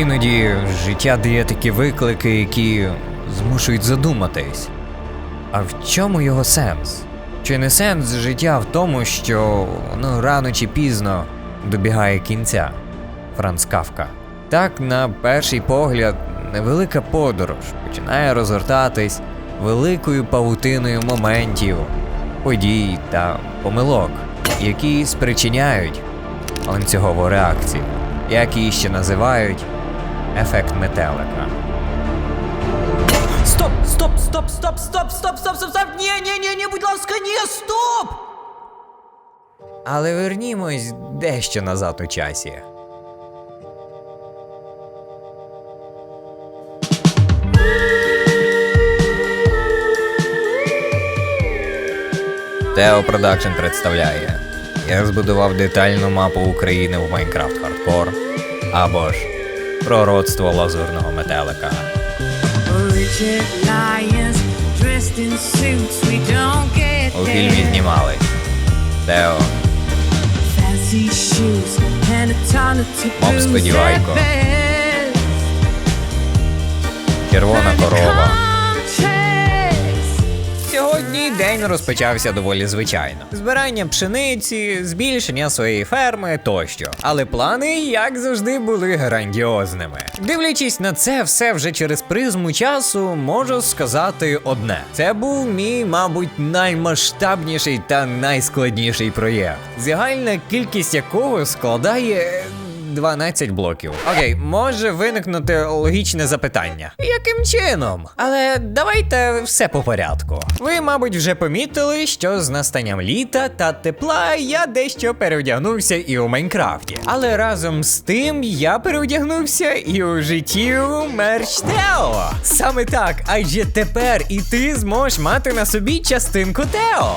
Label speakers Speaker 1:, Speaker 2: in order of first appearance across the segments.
Speaker 1: Іноді життя дає такі виклики, які змушують задуматись. А в чому його сенс? Чи не сенс життя в тому, що ну, рано чи пізно добігає кінця? Франц Кавка. Так, на перший погляд, невелика подорож починає розгортатись великою павутиною моментів, подій та помилок, які спричиняють ланцюгову реакцію, як її ще називають ефект метелика.
Speaker 2: Стоп, стоп, стоп, стоп, стоп, стоп, стоп, стоп, стоп! Ні, ні, ні, ні, будь ласка, ні, стоп!
Speaker 1: Але вернімось дещо назад у часі. Тео Продакшн представляє. Я збудував детальну мапу України в Майнкрафт Хардкор або ж пророцтво лазурного метелика. У фільмі знімали Тео.
Speaker 3: Моб
Speaker 1: сподівайко. Червона корова. Сьогодні день розпочався доволі звичайно: збирання пшениці, збільшення своєї ферми тощо. Але плани, як завжди, були грандіозними. Дивлячись на це все вже через призму часу, можу сказати одне: це був мій, мабуть, наймасштабніший та найскладніший проєкт, загальна кількість якого складає. 12 блоків. Окей, може виникнути логічне запитання. Яким чином? Але давайте все по порядку. Ви, мабуть, вже помітили, що з настанням літа та тепла я дещо переодягнувся і у Майнкрафті. Але разом з тим я переодягнувся і у житті у мерч Тео. Саме так, адже тепер і ти зможеш мати на собі частинку Тео.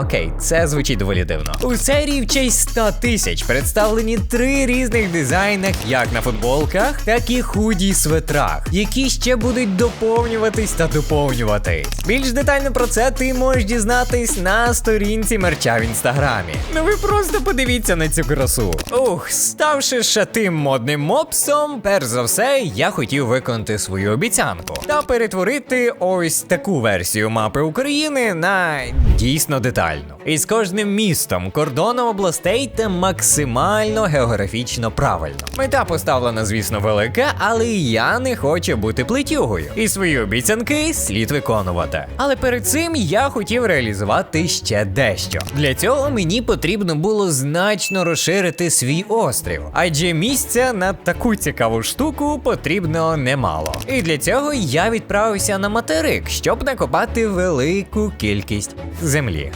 Speaker 1: Окей, це звучить доволі дивно. У серії в честь 100 тисяч представлені три різних дизайнах, як на футболках, так і худі й светрах, які ще будуть доповнюватись та доповнюватись. Більш детально про це ти можеш дізнатись на сторінці мерча в інстаграмі. Ну ви просто подивіться на цю красу. Ух, ставши ще тим модним мопсом, перш за все, я хотів виконати свою обіцянку та перетворити ось таку версію мапи України на дійсно детальну. І з кожним містом, кордоном областей та максимально географічно правильно. Мета поставлена, звісно, велика, але я не хочу бути плетюгою. І свої обіцянки слід виконувати. Але перед цим я хотів реалізувати ще дещо. Для цього мені потрібно було значно розширити свій острів, адже місця на таку цікаву штуку потрібно немало. І для цього я відправився на материк, щоб накопати велику кількість землі.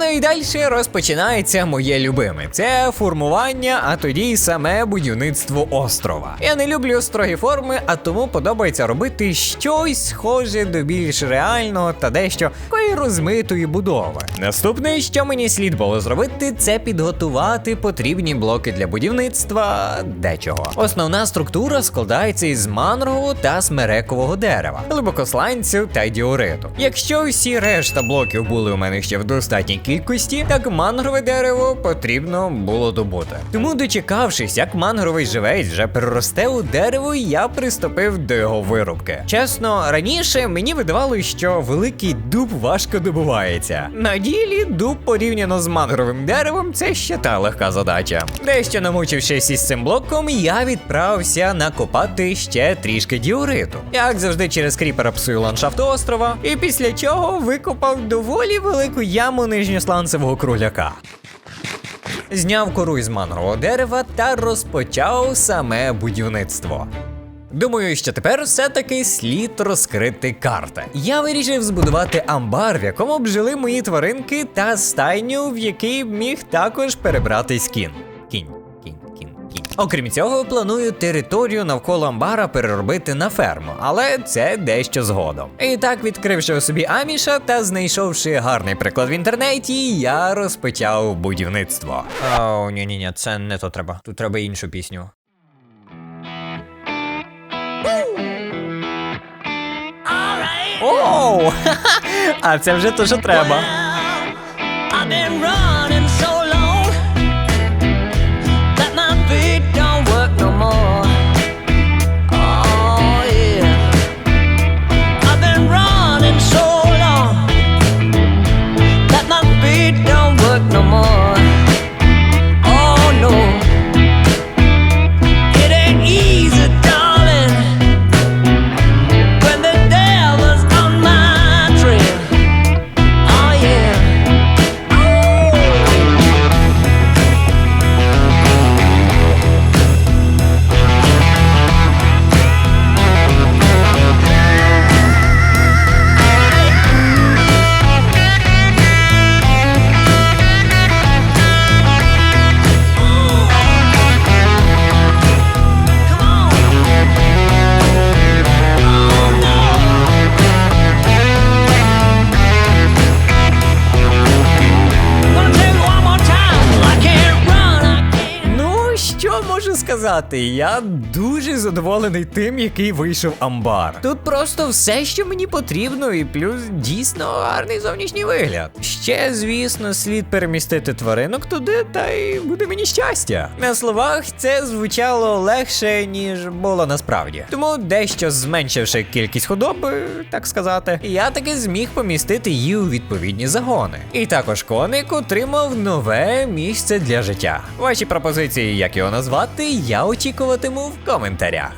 Speaker 1: Ну і далі розпочинається моє любиме. Це формування, а тоді й саме будівництво острова. Я не люблю строгі форми, а тому подобається робити щось схоже до більш реального та дещо такої розмитої будови. Наступне, що мені слід було зробити, це підготувати потрібні блоки для будівництва дечого. Основна структура складається із мангрового та смерекового дерева, глибокосланцю та діориту. Якщо всі решта блоків були у мене ще в достатній кількості, так мангрове дерево потрібно було добути. Тому, дочекавшись, як мангровий живець вже переросте у дерево, я приступив до його вирубки. Чесно, раніше мені видавалося, що великий дуб важко добувається. На ділі дуб порівняно з мангровим деревом це ще та легка задача. Дещо намучившись із цим блоком, я відправився накопати ще трішки діориту. Як завжди, через кріпера псую ландшафт острова, і після чого викопав доволі велику яму нижньосланцевого кругляка. Зняв кору із мангового дерева та розпочав саме будівництво. Думаю, що тепер все-таки слід розкрити карти. Я вирішив збудувати амбар, в якому б жили мої тваринки, та стайню, в який міг також перебратись кін. Окрім цього, планую територію навколо амбара переробити на ферму, але це дещо згодом. І так, відкривши у собі аміша та знайшовши гарний приклад в інтернеті, я розпочав будівництво. О, ні, ні, ні, це не то треба. Тут треба іншу пісню. Оу! А це вже то, що треба.
Speaker 4: I've been running
Speaker 1: сказати? Я дуже задоволений тим, який вийшов амбар. Тут просто все, що мені потрібно, і плюс дійсно гарний зовнішній вигляд. Ще, звісно, слід перемістити тваринок туди, та й буде мені щастя. На словах це звучало легше, ніж було насправді. Тому дещо зменшивши кількість худоби, так сказати, я таки зміг помістити її у відповідні загони. І також коник отримав нове місце для життя. Ваші пропозиції, як його назвати, я очікуватиму в коментарях.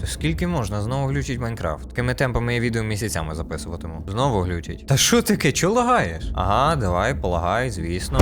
Speaker 1: Та скільки можна? Знову глючить Майнкрафт. Такими темпами я відео місяцями записуватиму. Знову глючить. Та що таке? Чо лагаєш? Ага, давай, полагай, звісно.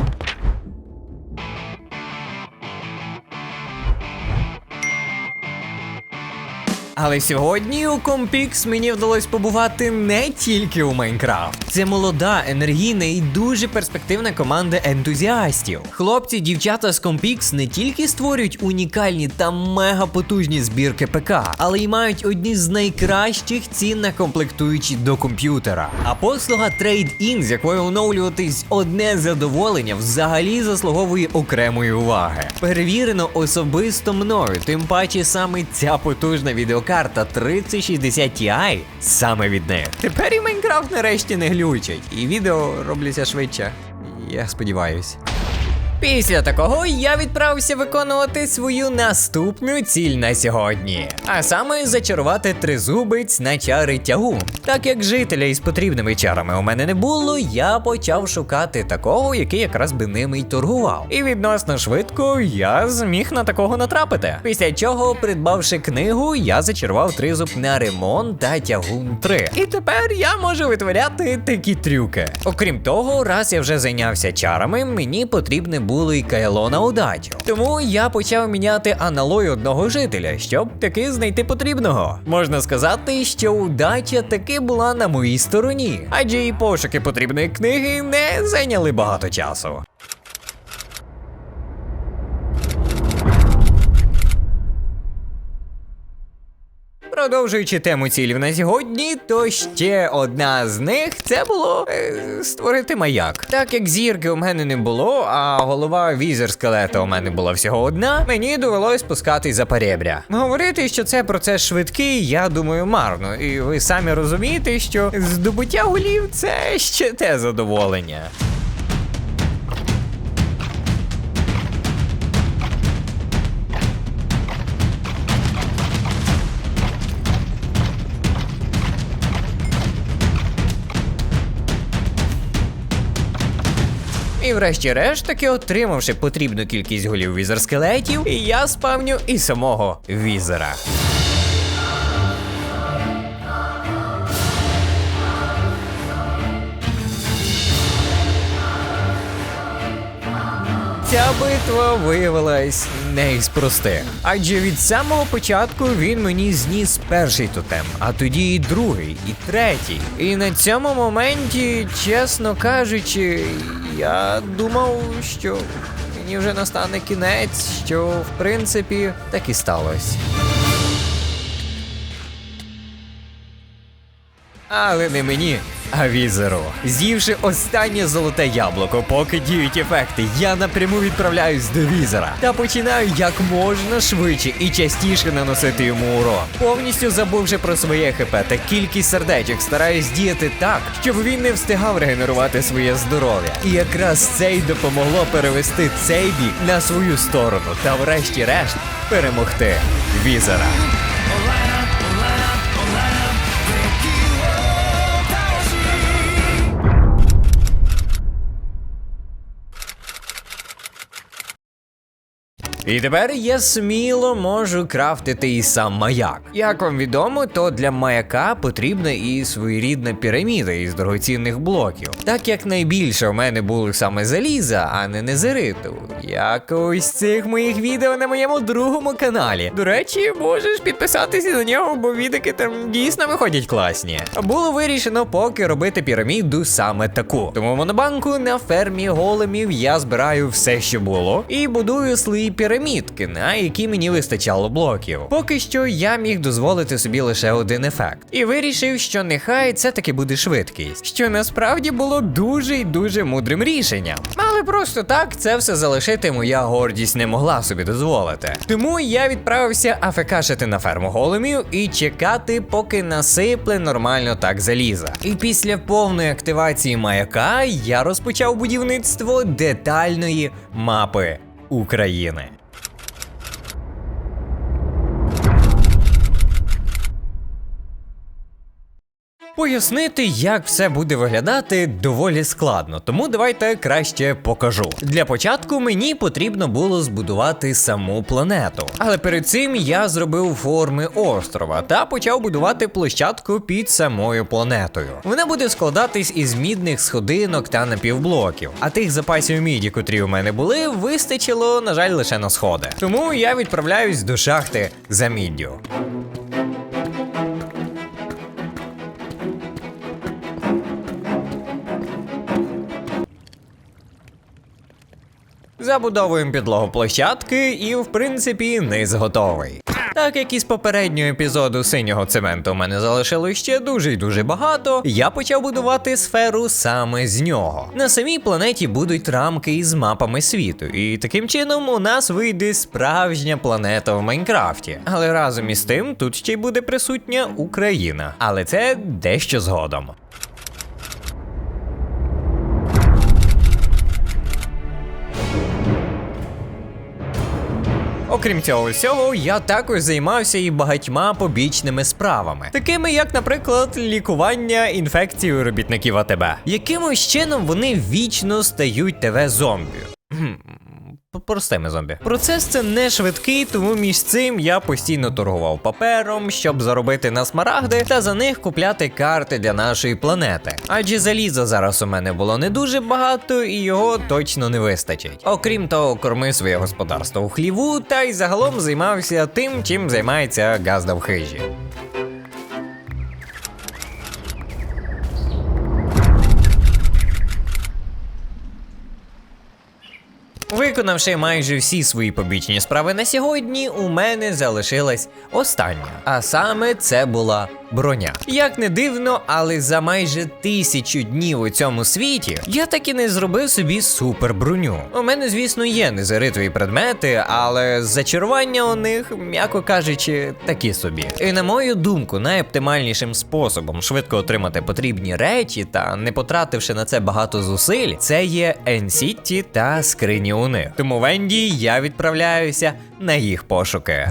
Speaker 1: Але сьогодні у Компікс мені вдалося побувати не тільки у Майнкрафт. Це молода, енергійна і дуже перспективна команда ентузіастів. Хлопці, дівчата з Компікс не тільки створюють унікальні та мега потужні збірки ПК, але й мають одні з найкращих цін на комплектуючі до комп'ютера. А послуга Trade-in, з якою оновлюватись одне задоволення, взагалі заслуговує окремої уваги. Перевірено особисто мною, тим паче саме ця потужна відеокарта 3060 Ti саме від неї. Тепер і Майнкрафт нарешті не глючить, і відео робляться швидше. Я сподіваюсь. Після такого я відправився виконувати свою наступну ціль на сьогодні, а саме зачарувати тризубець на чари тягу. Так як жителя із потрібними чарами у мене не було, я почав шукати такого, який якраз би ними й торгував. І відносно швидко я зміг на такого натрапити. Після чого, придбавши книгу, я зачарував тризуб на ремонт та тягун 3. І тепер я можу витворяти такі трюки. Окрім того, раз я вже зайнявся чарами, мені потрібне було і кайло на удачу. Тому я почав міняти аналой одного жителя, щоб таки знайти потрібного. Можна сказати, що удача таки була на моїй стороні, адже і пошуки потрібної книги не зайняли багато часу. Продовжуючи тему цілів на сьогодні, то ще одна з них це було е, створити маяк. Так як зірки у мене не було, а голова візер скелета у мене була всього одна, мені довелось спускатись за перебря. Говорити, що це процес швидкий, я думаю, марно. І ви самі розумієте, що здобуття голів це ще те задоволення. І врешті-решт таки отримавши потрібну кількість голів візер скелетів, я спавню і самого візера. Ця битва виявилась не із простих. Адже від самого початку він мені зніс перший тотем, а тоді і другий, і третій. І на цьому моменті, чесно кажучи, я думав, що мені вже настане кінець, що в принципі так і сталося. Але не мені, а візеру. З'ївши останнє золоте яблуко, поки діють ефекти, я напряму відправляюсь до візера та починаю як можна швидше і частіше наносити йому урон. Повністю забувши про своє ХП та кількість сердечок, стараюсь діяти так, щоб він не встигав регенерувати своє здоров'я. І якраз це й допомогло перевести цей бік на свою сторону та врешті-решт перемогти візера. І тепер я сміло можу крафтити і сам маяк. Як вам відомо, то для маяка потрібна і своєрідна піраміда із дорогоцінних блоків. Так як найбільше в мене було саме заліза, а не незериту. Як ось цих моїх відео на моєму другому каналі. До речі, можеш підписатися на нього, бо відеки там дійсно виходять класні. Було вирішено поки робити піраміду саме таку. Тому монобанку на фермі големів я збираю все, що було, і будую свої пірамідки, на які мені вистачало блоків. Поки що я міг дозволити собі лише один ефект. І вирішив, що нехай це таки буде швидкість, що насправді було дуже й дуже мудрим рішенням. Але просто так це все залишити моя гордість не могла собі дозволити. Тому я відправився афекашити на ферму големів і чекати, поки насипле нормально так заліза. І після повної активації маяка я розпочав будівництво детальної мапи України. Пояснити, як все буде виглядати, доволі складно, тому давайте краще покажу. Для початку мені потрібно було збудувати саму планету. Але перед цим я зробив форми острова та почав будувати площадку під самою планетою. Вона буде складатись із мідних сходинок та напівблоків. А тих запасів міді, котрі у мене були, вистачило, на жаль, лише на сходи. Тому я відправляюсь до шахти за міддю. Забудовуємо підлогу площадки і, в принципі, низ готовий. Так як із попереднього епізоду синього цементу у мене залишилось ще дуже й дуже багато, я почав будувати сферу саме з нього. На самій планеті будуть рамки із мапами світу, і таким чином у нас вийде справжня планета в Майнкрафті. Але разом із тим тут ще й буде присутня Україна. Але це дещо згодом. Окрім цього всього, я також займався і багатьма побічними справами, такими як, наприклад, лікування інфекцій у робітників АТБ. Якимось чином вони вічно стають ТВ зомбі. Простими зомбі. Процес це не швидкий, тому між цим я постійно торгував папером, щоб заробити на смарагди та за них купляти карти для нашої планети. Адже заліза зараз у мене було не дуже багато і його точно не вистачить. Окрім того, кормив своє господарство у хліву та й загалом займався тим, чим займається газда в хижі. Виконавши майже всі свої побічні справи на сьогодні, у мене залишилась остання. А саме це була броня. Як не дивно, але за майже тисячу днів у цьому світі я так і не зробив собі супер броню. У мене, звісно, є незаритові предмети, але зачарування у них, м'яко кажучи, такі собі. І на мою думку, найоптимальнішим способом швидко отримати потрібні речі та не потративши на це багато зусиль, це є Енсітті та скрині у них. Тому Венді я відправляюся на їх пошуки.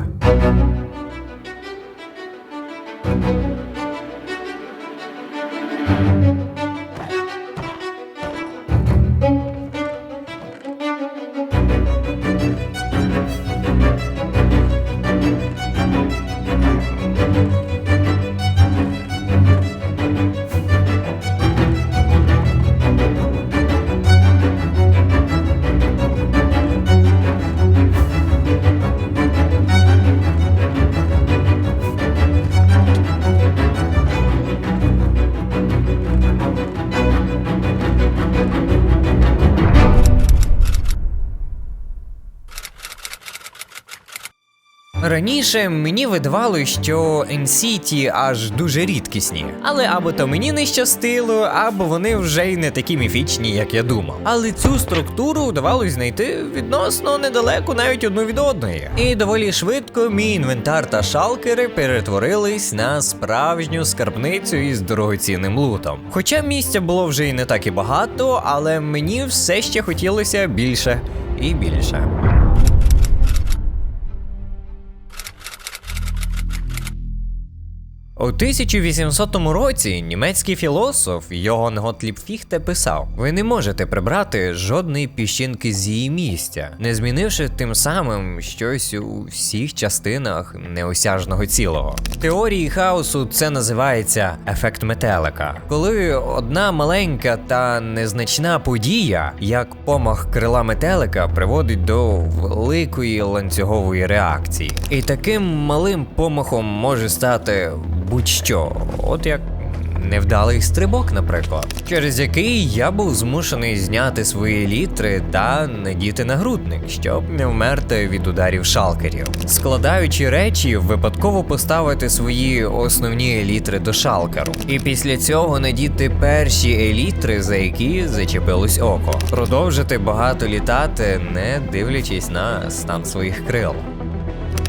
Speaker 1: Раніше мені видавало, що NCT аж дуже рідкісні, але або то мені не щастило, або вони вже й не такі міфічні, як я думав. Але цю структуру вдавалось знайти відносно недалеко навіть одну від одної. І доволі швидко мій інвентар та шалкери перетворились на справжню скарбницю із дорогоцінним лутом. Хоча місця було вже і не так і багато, але мені все ще хотілося більше і більше. У 1800 році німецький філософ Йоган Готліб Фіхте писав: Ви не можете прибрати жодної піщинки з її місця, не змінивши тим самим щось у всіх частинах неосяжного цілого. В теорії хаосу це називається ефект метелика, коли одна маленька та незначна подія, як помах крила метелика, приводить до великої ланцюгової реакції. І таким малим помахом може стати будь-що, от як невдалий стрибок, наприклад, через який я був змушений зняти свої літри та надіти нагрудник, щоб не вмерти від ударів шалкерів. Складаючи речі, випадково поставити свої основні елітри до шалкеру, і після цього надіти перші елітри, за які зачепилось око, продовжити багато літати, не дивлячись на стан своїх крил.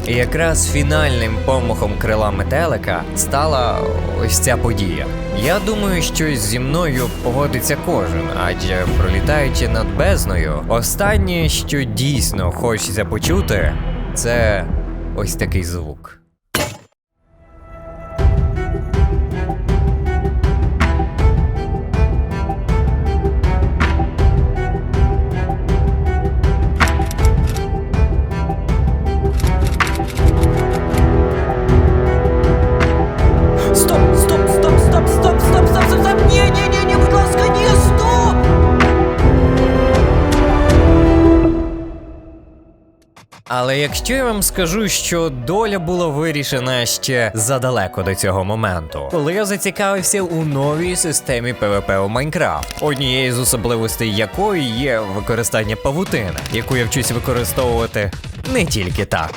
Speaker 1: І якраз фінальним помахом крила метелика стала ось ця подія. Я думаю, що зі мною погодиться кожен, адже пролітаючи над бездною, останнє, що дійсно хочеться почути, це ось такий звук. Але якщо я вам скажу, що доля була вирішена ще задалеко до цього моменту, коли я зацікавився у новій системі ПВП у Майнкрафт, однією з особливостей якої є використання павутини, яку я вчусь використовувати не тільки так.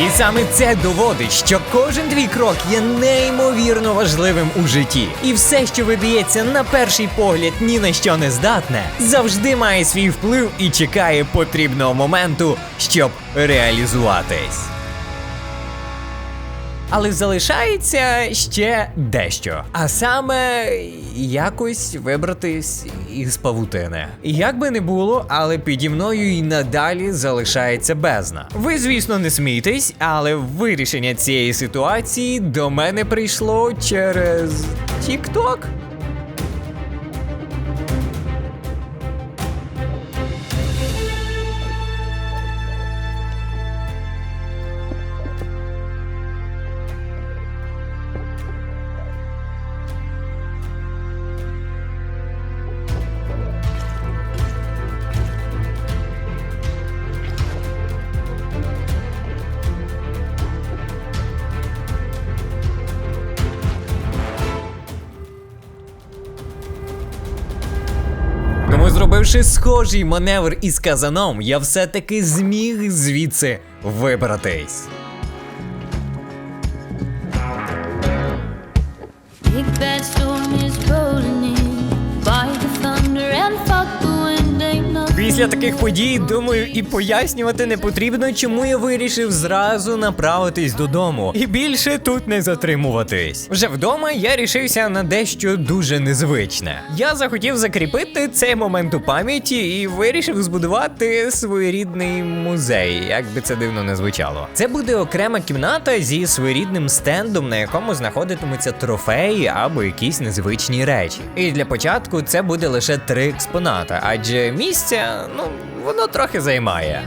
Speaker 1: І саме це доводить, що кожен твій крок є неймовірно важливим у житті. І все, що видається на перший погляд ні на що не здатне, завжди має свій вплив і чекає потрібного моменту, щоб реалізуватись. Але залишається ще дещо. А саме якось вибратись із павутини. Як би не було, але піді мною і надалі залишається бездна. Ви, звісно, не смійтесь, але вирішення цієї ситуації до мене прийшло через TikTok. Зробивши схожий маневр із казаном, я все-таки зміг звідси вибратись. Після таких подій, думаю, і пояснювати не потрібно, чому я вирішив зразу направитись додому і більше тут не затримуватись. Вже вдома я рішився на дещо дуже незвичне. Я захотів закріпити цей момент у пам'яті і вирішив збудувати своєрідний музей, як би це дивно не звучало. Це буде окрема кімната зі своєрідним стендом, на якому знаходитимуться трофеї або якісь незвичні речі. І для початку це буде лише три експоната, адже місця, ну, воно трохи займає.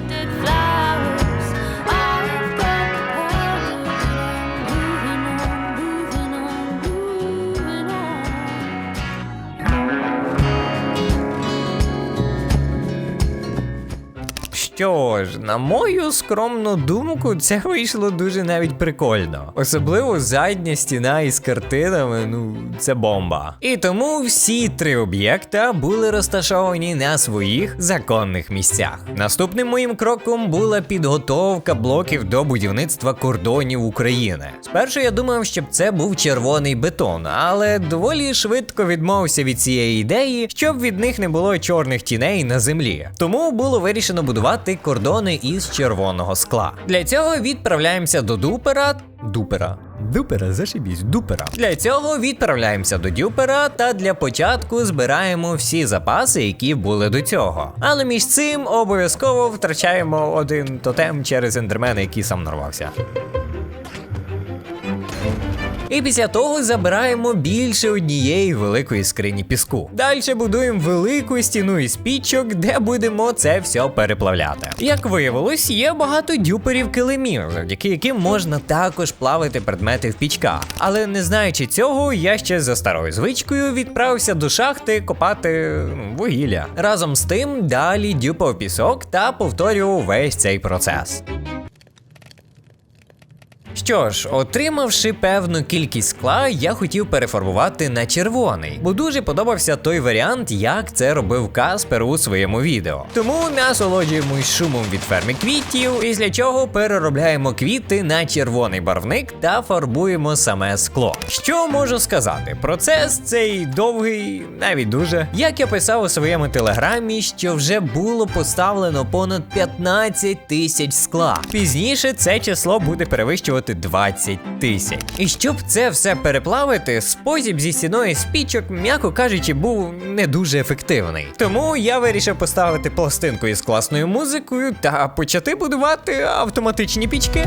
Speaker 1: Що ж, на мою скромну думку, це вийшло дуже навіть прикольно. Особливо задня стіна із картинами, ну це бомба. І тому всі три об'єкта були розташовані на своїх законних місцях. Наступним моїм кроком була підготовка блоків до будівництва кордонів України. Спершу я думав, щоб це був червоний бетон, але доволі швидко відмовився від цієї ідеї, щоб від них не було чорних тіней на землі. Тому було вирішено будувати кордони із червоного скла. Для цього відправляємося до дупера. Дупера. Дупера, зашибісь, дупера. Для цього відправляємося до дюпера та для початку збираємо всі запаси, які були до цього. Але між цим обов'язково втрачаємо один тотем через ендермена, який сам нарвався. І після того забираємо більше однієї великої скрині піску. Далі будуємо велику стіну із пічок, де будемо це все переплавляти. Як виявилось, є багато дюперів килимів, завдяки яким можна також плавити предмети в пічках. Але не знаючи цього, я ще за старою звичкою відправився до шахти копати ну, вугілля. Разом з тим далі дюпав пісок та повторював весь цей процес. Що ж, отримавши певну кількість скла, я хотів перефарбувати на червоний, бо дуже подобався той варіант, як це робив Каспер у своєму відео. Тому насолоджуємось шумом від ферми квітів, після чого переробляємо квіти на червоний барвник та фарбуємо саме скло. Що можу сказати? Процес цей довгий, навіть дуже. Як я писав у своєму телеграмі, що вже було поставлено понад 15 тисяч скла. Пізніше це число буде перевищувати 20 тисяч. І щоб це все переплавити, спосіб зі стіною спічок, м'яко кажучи, був не дуже ефективний. Тому я вирішив поставити пластинку із класною музикою та почати будувати автоматичні пічки.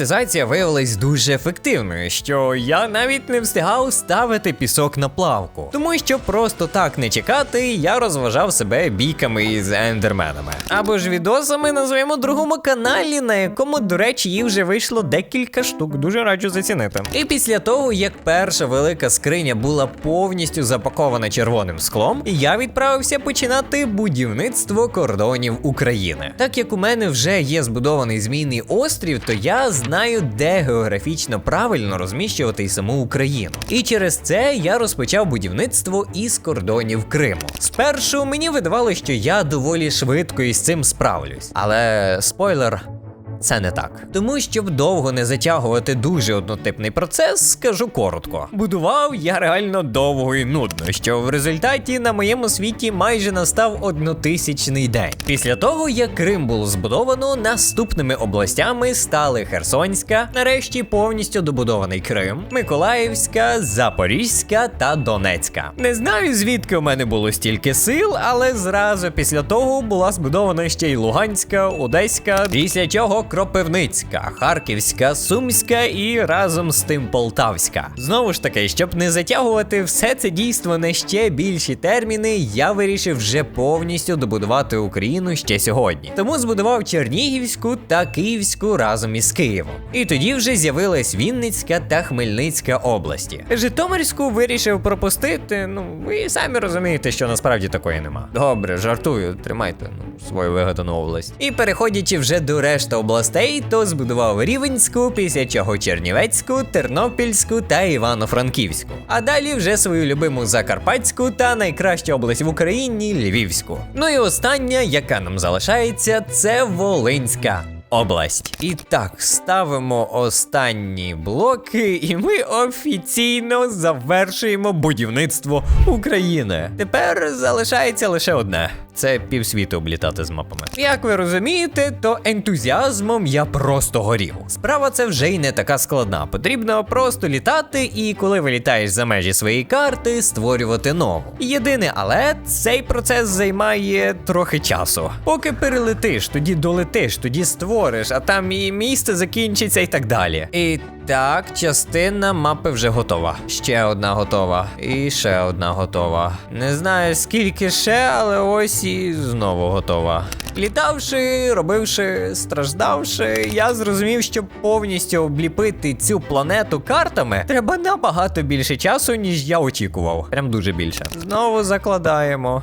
Speaker 1: Автоматизація виявилась дуже ефективною, що я навіть не встигав ставити пісок на плавку. Тому що просто так не чекати, я розважав себе бійками із ендерменами. Або ж відосами на своєму другому каналі, на якому, до речі, їх вже вийшло декілька штук. Дуже раджу зацінити. І після того, як перша велика скриня була повністю запакована червоним склом, я відправився починати будівництво кордонів України. Так як у мене вже є збудований змійний острів, то я знаю, де географічно правильно розміщувати й саму Україну. І через це я розпочав будівництво із кордонів Криму. Спершу мені видавалося, що я доволі швидко із цим справлюсь. Але спойлер. Це не так. Тому, щоб довго не затягувати дуже однотипний процес, скажу коротко. Будував я реально довго і нудно, що в результаті на моєму світі майже настав однотисячний день. Після того, як Крим було збудовано, наступними областями стали Херсонська, нарешті повністю добудований Крим, Миколаївська, Запорізька та Донецька. Не знаю, звідки у мене було стільки сил, але зразу після того була збудована ще й Луганська, Одеська, після чого Кропивницька, Харківська, Сумська і разом з тим Полтавська. Знову ж таки, щоб не затягувати все це дійство на ще більші терміни, я вирішив вже повністю добудувати Україну ще сьогодні. Тому збудував Чернігівську та Київську разом із Києвом. І тоді вже з'явилась Вінницька та Хмельницька області. Житомирську вирішив пропустити. Ну, ви самі розумієте, що насправді такої нема. Добре, жартую, тримайте ну, свою вигадану область. І переходячи вже до решти областей, то збудував Рівенську, після чого Чернівецьку, Тернопільську та Івано-Франківську. А далі вже свою любиму Закарпатську та найкращу область в Україні Львівську. Ну і остання, яка нам залишається, це Волинська. Область. І так, ставимо останні блоки, і ми офіційно завершуємо будівництво України. Тепер залишається лише одне Це півсвіту облітати з мапами. Як ви розумієте, то ентузіазмом я просто горів. Справа це вже й не така складна. Потрібно просто літати, і коли вилітаєш за межі своєї карти, створювати нову. Єдине, але цей процес займає трохи часу. Поки перелетиш, тоді долетиш, тоді створиш, а там і місце закінчиться і так далі. І так, частина мапи вже готова. Ще одна готова. І ще одна готова. Не знаю скільки ще, але ось і знову готова. Літавши, робивши, страждавши, я зрозумів, що повністю обліпити цю планету картами треба набагато більше часу, ніж я очікував. Прям дуже більше. Знову закладаємо.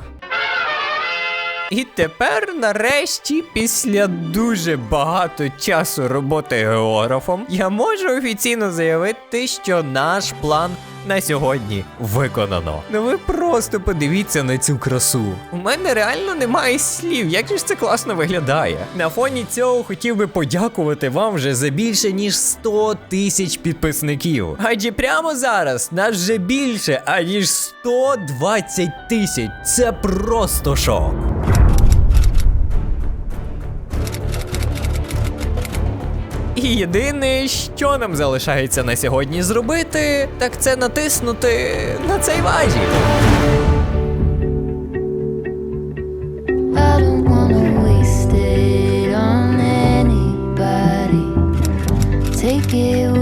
Speaker 1: І тепер, нарешті, після дуже багато часу роботи географом, я можу офіційно заявити, що наш план на сьогодні виконано. Ну ви просто подивіться на цю красу. У мене реально немає слів, як же ж це класно виглядає. На фоні цього хотів би подякувати вам вже за більше ніж 100 тисяч підписників. Адже прямо зараз нас вже більше, аніж 120 тисяч. Це просто шок. І єдине, що нам залишається на сьогодні зробити, так це натиснути на цей
Speaker 5: anybody. Take it.